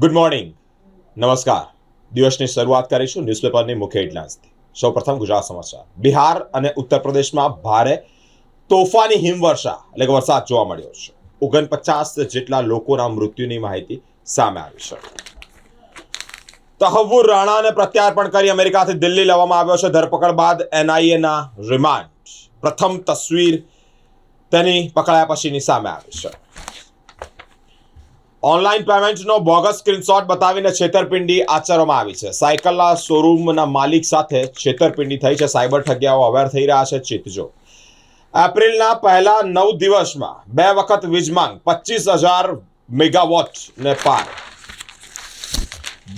Good morning નમસ્કાર. દિવસની શરૂઆત કરીશું ન્યૂઝપેપરની મુખ્ય હેડલાઇન્સથી સૌપ્રથમ ગુજરાત સમાચાર. બિહાર અને ઉત્તર પ્રદેશમાં ભારે તોફાની હિમવર્ષા, એટલે કે વરસાદ જોવા મળ્યો છે. ઓગણપચાસ જેટલા લોકોના મૃત્યુની માહિતી સામે આવી છે. તહવ્વુર રાણાને પ્રત્યાર્પણ કરી અમેરિકાથી દિલ્હી લેવામાં આવ્યો છે ધરપકડ બાદ એનઆઈએના રિમાન્ડ. પ્રથમ તસવીર તેની પકડાયા પછીની સામે આવી છે. ઓનલાઈન પેમેન્ટનો બોગસ સ્ક્રીનશોટ બતાવીને છેતરપિંડી આચરવામાં આવી છે. સાયકલના શોરૂમના માલિક સાથે છેતરપિંડી થઈ છે. સાયબર ઠગ્યાઓ અવેર થઈ રહ્યા છે. ચેતજો એપ્રિલના પહેલા નવ દિવસમાં બે વખત વીજમાંગ પચીસ હજાર મેગાવોટ ને પાર.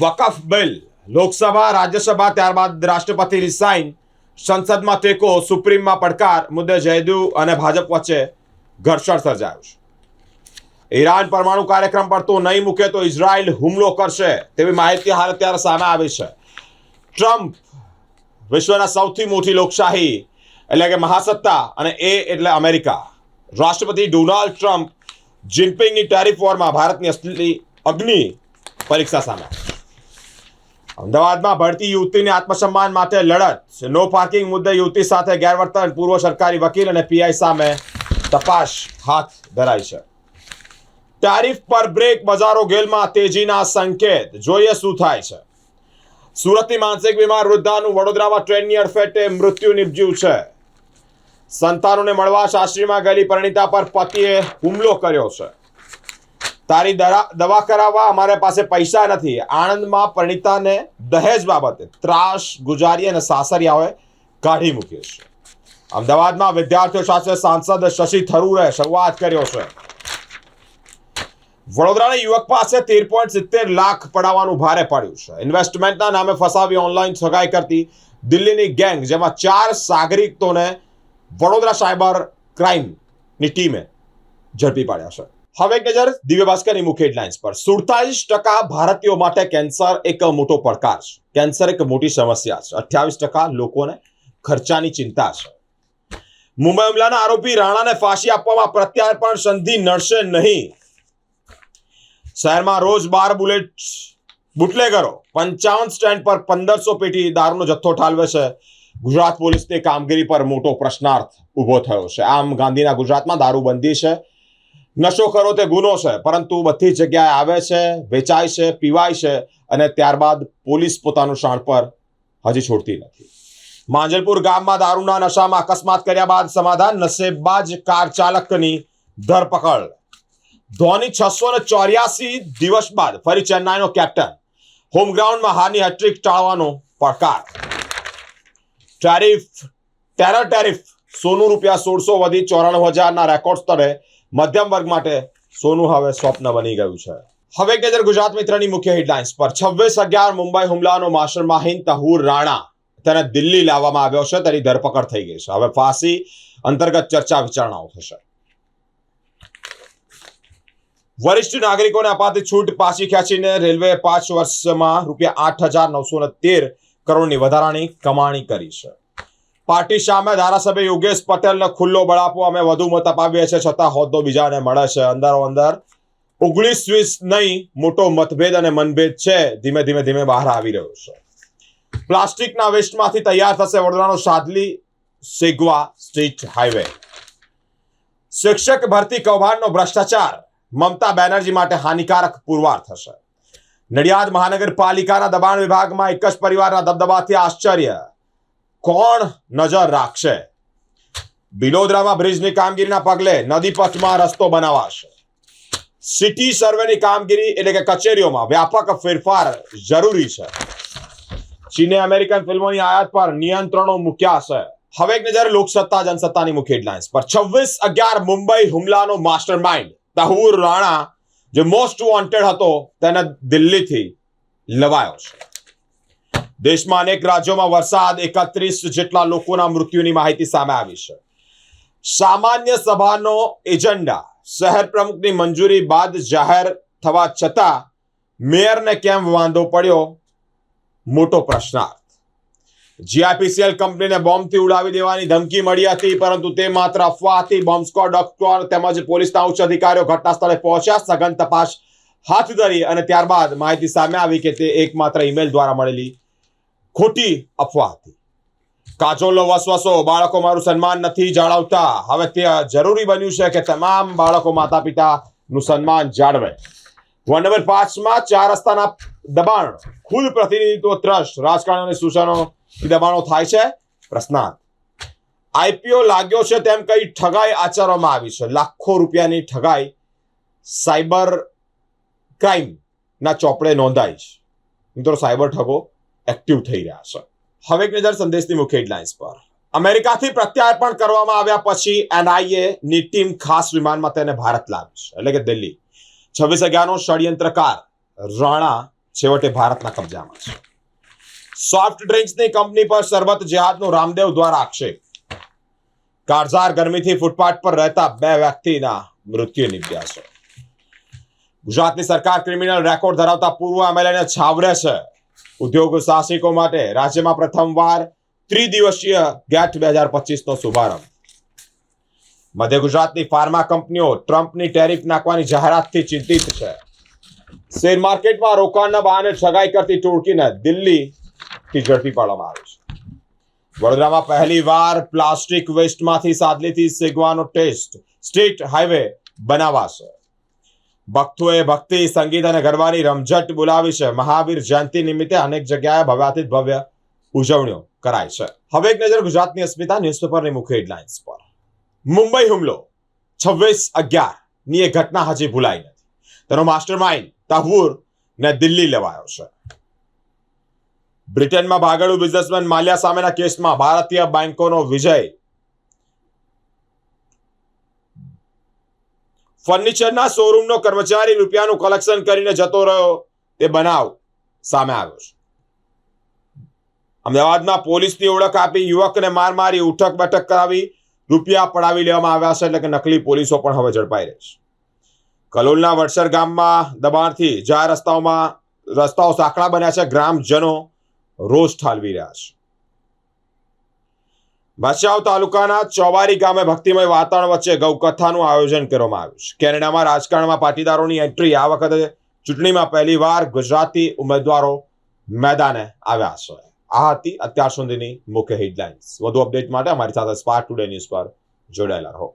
વકફ બિલ લોકસભા, રાજ્યસભા, ત્યારબાદ રાષ્ટ્રપતિની સાઇન સંસદમાં ટેકો, સુપ્રીમમાં પડકાર, મુદ્દે જયદુ અને ભાજપ વચ્ચે ઘર્ષણ સર્જાયું છે. ઈરાન પરમાણુ કાર્યક્રમ પર તો નહીં મૂકે તો ઇઝરાયલ હુમલો કરશે. તેવી માહિતી હાલ અત્યારે સામે આવી છે. ટ્રમ્પ વિશ્વના સૌથી મોટી લોકશાહી, એટલે કે મહાસત્તા અને એ એટલે અમેરિકા. રાષ્ટ્રપતિ ડોનાલ્ડ ટ્રમ્પ જિનપિંગની ટેરિફ વોરમાં ભારતની અસલી અગ્નિ પરીક્ષા સામે. અમદાવાદમાં ભરતી યુવતીને આત્મસન્માન માટે લડત. નો પાર્કિંગ મુદ્દે યુવતી સાથે ગેરવર્તન. પૂર્વ સરકારી વકીલ અને પીઆઈ સામે તપાસ હાથ ધરાઈ છે. ટેરિફ પર બ્રેક બજારો ગેલમાં તેજીના સંકેત. જોઈએ શું થાય છે. સુરતની માનસિક બીમાર વૃદ્ધાનું વડોદરામાં ટ્રેનની અડફેટે મૃત્યુ નિપજ્યું છે. સંતાનોને મળવા શાસ્ત્રીમાં ગયેલી પરિણીતા પર પતિએ હુમલો કર્યો છે. તારી દવા કરાવવા અમારે પાસે પૈસા નથી. આણંદમાં પરિણીતાને દહેજ બાબતે ત્રાસ ગુજારી અને સાસરિયાઓએ કાઢી મૂકી છે. અમદાવાદમાં વિદ્યાર્થીઓ સાથે સાંસદ શશી થરૂરે સંવાદ કર્યો છે. વડોદરાના યુવક પાસે તેર પોઈન્ટ સિત્તેર લાખ પડાવવાનું ભારે પડ્યું છે. ઇન્વેસ્ટમેન્ટના નામે ફસાવી ઓનલાઈન સગાઈ કરતી દિલ્હીની ગેંગ, જેમાં ચાર સાગરિકોને વડોદરા સાયબર ક્રાઇમની ટીમે ઝડપી પાડ્યા છે. હવે એક નજર દિવ્ય ભાસ્કરની મુખ્ય હેડલાઇન્સ પર. સુડતાલીસ ટકા ભારતીયો માટે કેન્સર એક મોટો પડકાર છે. કેન્સર એક મોટી સમસ્યા છે. અઠ્યાવીસ ટકા લોકોને ખર્ચાની ચિંતા છે. મુંબઈ હુમલાના આરોપી રાણાને ફાંસી આપવામાં પ્રત્યાર્પણ સંધિ નડશે નહીં. શહેરમાં રોજ બાર બુલેટ બુટલેગરો પંચાવન સ્ટેન્ડ પર પંદરસો પેટી દારૂનો જથ્થો ઠાલવે છે. ગુજરાત પોલીસની કામગીરી પર મોટો પ્રશ્નાર્થ ઊભો થયો છે. આમ ગાંધીના ગુજરાતમાં દારૂબંધી છે. નશો કરો તે ગુનો છે, પરંતુ બધી જગ્યાએ આવે છે, વેચાય છે, પીવાય છે અને ત્યારબાદ પોલીસ પોતાનું શાણ પર હજી છોડતી નથી. માંજલપુર ગામમાં દારૂના નશામાં અકસ્માત કર્યા બાદ સમાધાન નશેબાજ કાર ચાલકની ધરપકડ ધોની છસો ને ચોર્યાસી દિવસ બાદ ફરી ચેન્નાઈનો કેપ્ટન. હોમ ગ્રાઉન્ડમાં હારની હેટ્રિક ટાળવાનો પડકાર. ટેરિફ, ટેરર ટેરિફ, સોનું રૂપિયા સોળસો વધી ચોરાણું હજારના રેકોર્ડ સ્તરે મધ્યમ વર્ગ માટે સોનું હવે સ્વપ્ન બની ગયું છે. હવે એક નજર ગુજરાત મિત્રની મુખ્ય હેડલાઇન્સ પર. છવ્વીસ અગિયાર મુંબઈ હુમલાનો માસ્ટર માહિન તહુર રાણા તેને દિલ્હી લાવવામાં આવ્યો છે. તેની ધરપકડ થઈ ગઈ છે. હવે ફાંસી અંતર્ગત ચર્ચા વિચારણાઓ થશે. વરિષ્ઠ નાગરિકોને અપાતી છૂટ પાછી ખેંચીને રેલવે પાંચ વર્ષમાં રૂપિયા આઠ હજાર નવસો ને તેર કરોડની વધારાની કમાણી કરી છે. પાર્ટી સામે ધારાસભ્ય યોગેશ પટેલને ખુલ્લો બળાપો અમે વધુ મત અપાવીએ છીએ, છતાં હોદ્દો બીજાને મળે છે. અંદરો અંદર ઓગણીસ વીસ નહીં, મોટો મતભેદ અને મનભેદ છે. ધીમે ધીમે ધીમે બહાર આવી રહ્યો છે. પ્લાસ્ટિકના વેસ્ટમાંથી તૈયાર થશે વડોદરાનો સાદલી સેગવા સ્ટ્રીટ હાઈવે. શિક્ષક ભરતી કૌભાંડનો ભ્રષ્ટાચાર. મમતા બેનર્જી માટે હાનિકારક પુરવાર થશે. નડિયાદ મહાનગરપાલિકાના દબાણ વિભાગમાં એક જ પરિવારના દબદબાથી આશ્ચર્ય. કોણ નજર રાખશે? બિલોદરામાં બ્રિજની કામગીરીના પગલે નદી પથમાં રસ્તો બનાવાશે. સિટી સર્વેની કામગીરી એટલે કે કચેરીઓમાં વ્યાપક ફેરફાર જરૂરી છે. ચીને અમેરિકન ફિલ્મોની આયાત પર નિયંત્રણો મૂક્યા છે. હવે એક નજર લોકસત્તા જનસત્તાની મુખ્ય હેડલાઇન્સ પર. છવ્વીસ અગિયાર મુંબઈ હુમલાનો માસ્ટર માઇન્ડ તહુર રાણા જે મોસ્ટ વોન્ટેડ હતો, તેને દિલ્હીથી લવાયો છે. દેશમાં અનેક રાજ્યોમાં વરસાદ, એકત્રીસ જેટલા લોકોના મૃત્યુની માહિતી સામે આવી છે. સામાન્ય સભાનો એજન્ડા, શહેર પ્રમુખની મંજૂરી બાદ જાહેર થવા છતાં, મેયરને કેમ વાંધો પડ્યો? મોટો પ્રશ્નાર્થ. જીઆઈપીસીએલ કંપનીને બોમ્બથી ઉડાવી દેવાની ધમકી મળી હતી, પરંતુ તે માત્ર અફવા હતી બોમ્બ સ્કોડ ડોક્ટર તેમજ પોલીસના ઉચ્ચ અધિકારીઓ ઘટના સ્થળે પહોંચ્યા, સઘન તપાસ હાથ ધરી અને ત્યારબાદ માહિતી સામે આવી કે તે એકમાત્ર ઈમેલ દ્વારા મળેલી ખોટી અફવા હતી. કાજોલનો વસવસો, બાળકો મારું સન્માન નથી જાળવતા. હવે તે જરૂરી બન્યું છે કે તમામ બાળકો માતા પિતાનું સન્માન જાળવે. વન નંબર પાંચમાં ચાર રસ્તાના દબાણ, ખુદ પ્રતિનિધિત્વ ટ્રસ્ટ રાજકારણ અને સૂચનો દબાણો થાય છે પ્રશ્નાર્થ. આઈપીઓ લાગ્યો છે તેમ કઈ ઠગાઈ આચરવામાં આવી છે. લાખો રૂપિયાની ઠગાઈ સાયબર ક્રાઇમના ચોપડે નોંધાઈ છે. મિત્રો, સાયબર ઠગો એક્ટિવ થઈ રહ્યા છે. હવે એક નજર સંદેશની મુખ્ય હેડલાઇન્સ પર. અમેરિકાથી પ્રત્યાર્પણ કરવામાં આવ્યા પછી એનઆઈએ ની ટીમ ખાસ વિમાનમાં તેને ભારત લાવી છે. એટલે કે દિલ્હી. છવ્વીસ અગિયારનો ષડયંત્રકાર રાણા છેવટે ભારતના કબજામાં છે. સોફ્ટ ડ્રિંક્સની કંપની પર સરબત જેહાદનો રામદેવ દ્વારા આક્ષેપ. કાળઝાર ગરમીથી ફૂટપાથ પર રહેતા બે વ્યક્તિના મૃત્યુ નિપજ્યા છે ગુજરાતની સરકાર ક્રિમિનલ રેકોર્ડ ધરાવતા પૂર્વ એમએલએને છાવરે છે. ઉદ્યોગ સાહસિકો માટે રાજ્યમાં પ્રથમવાર ત્રિદિવસીય ગેટ બે હજાર પચીસનો શુભારંભ. મધ્ય ગુજરાતની ફાર્મા કંપનીઓ ટ્રમ્પની ટેરિફ નાખવાની જાહેરાતથી ચિંતિત છે. શેર માર્કેટમાં રોકાણના બહાને છગાઈ કરતી ટોળકીને દિલ્હીથી ઝડપી પાડવામાં આવે છે. વડોદરામાં પહેલી વાર પ્લાસ્ટિક વેસ્ટમાંથી સાદલીથી સેગવાનો ટેસ્ટ સ્ટેટ હાઈવે બનાવાશે. ભક્તોએ ભક્તિ, સંગીત અને ગરબાની રમઝટ બોલાવી છે. મહાવીર જયંતિ નિમિત્તે અનેક જગ્યાએ ભવ્યાતીત ભવ્ય ઉજવણીઓ કરાય છે. હવે એક નજર ગુજરાતની અસ્મિતા ન્યૂઝપેપરની મુખ્ય હેડલાઇન્સ પર. મુંબઈ હુમલો, છવ્વીસ અગિયારની એ ઘટના હજી ભૂલાઈ નથી. તેનો માસ્ટર માઇન્ડ તહવૂર ને દિલ્હી લેવાયો છે. બ્રિટનમાં ભાગડું બિઝનેસમેન માલ્યા સામેના કેસમાં ભારતીય બેન્કોનો વિજય. ફર્નિચરના શોરૂમનો કર્મચારી રૂપિયાનું કલેક્શન કરીને જતો રહ્યો. તે બનાવ સામે આવ્યો છે. અમદાવાદમાં પોલીસની ઓળખ આપી યુવકને માર મારી ઉઠક બેઠક કરાવી રૂપિયા પડાવી લેવામાં આવ્યા છે એટલે કે નકલી પોલીસો પણ હવે ઝડપાઈ રહી છે. કલોલના વડસર ગામમાં દબાણથી જાહેર રસ્તાઓમાં રસ્તાઓ સાંકડા બન્યા છે. ગ્રામજનો રોષ ઠાલવી રહ્યા છે. ભચાઉ તાલુકાના ચોવારી ગામે ભક્તિમય વાતાવરણ વચ્ચે ગૌકથાનું આયોજન કરવામાં આવ્યું છે. કેનેડામાં રાજકારણમાં પાટીદારોની એન્ટ્રી આ વખતે ચૂંટણીમાં પહેલીવાર ગુજરાતી ઉમેદવારો મેદાને આવ્યા છે. આ હતી અત્યાર સુધીની મુખ્ય હેડલાઇન્સ. વધુ અપડેટ માટે અમારી સાથે સ્પાર્ક ટુડે ન્યૂઝ પર જોડાયેલા રહો.